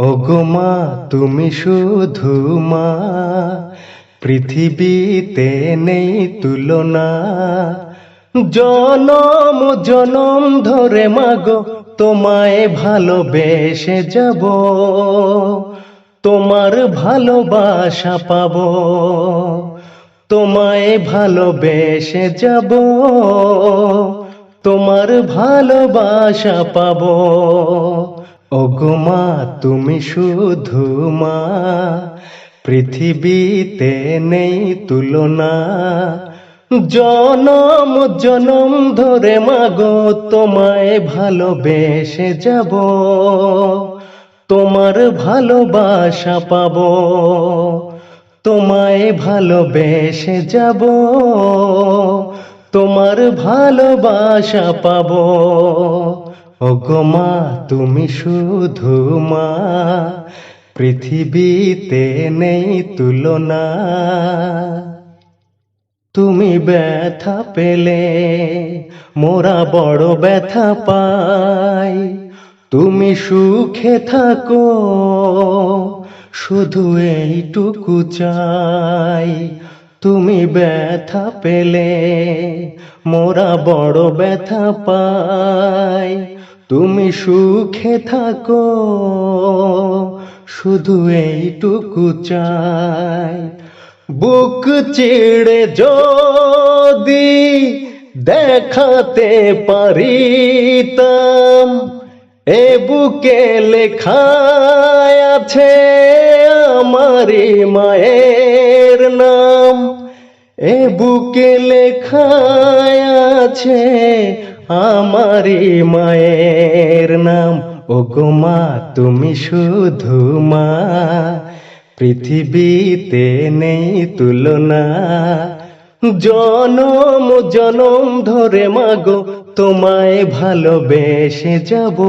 ওগো মা, তুমি শুধু মা। পৃথিবীতে নেই তুলনা। জনম জনম ধরে মাগো, তোমায় ভালোবেসে যাব। তোমার ভালোবাসা পাব। তোমায় ভালোবেসে যাব। তোমার ভালোবাসা পাবো। ওগো মা, তুমি শুধু মা। পৃথিবীতে নেই তুলনা। জনম জনম ধরে মাগো, তোমায় ভালোবেসে যাব। তোমার ভালোবাসা পাব। তোমায় ভালোবেসে যাব। তোমার ভালোবাসা পাবো। ওগো মা, তুমি শুধু মা। পৃথিবীতে নেই তুলনা। তুমি ব্যথা পেলে, মোরা বড় ব্যথা পাই। তুমি সুখে থাকো, শুধু এইটুকু চাই। তুমি ব্যথা পেলে, মোরা বড় ব্যথা পাই। তুমি সুখে থাকো, শুধু এইটুকু চাই। বুক চিড়ে যদি দেখাতে পারিতাম, এ বুকে লেখায় আছে আমারি মায়ের নাম। এ বুকে লেখায় আছে আমারি মায়ের নাম। ও মা, তুমি শুধু মা। পৃথিবীতে নেই তুলনা। জনম জনম ধরে মাগো, তোমায় ভালোবেসে যাব।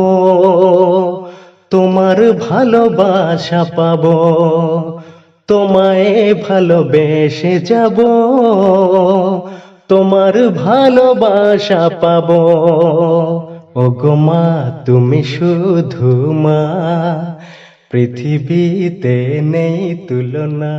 তোমার ভালোবাসা পাব। তোমায় ভালোবেসে যাব। তোমার ভালোবাসা পাব। ও গো মা তুমি শুধু মা। পৃথিবীতে নেই তুলনা।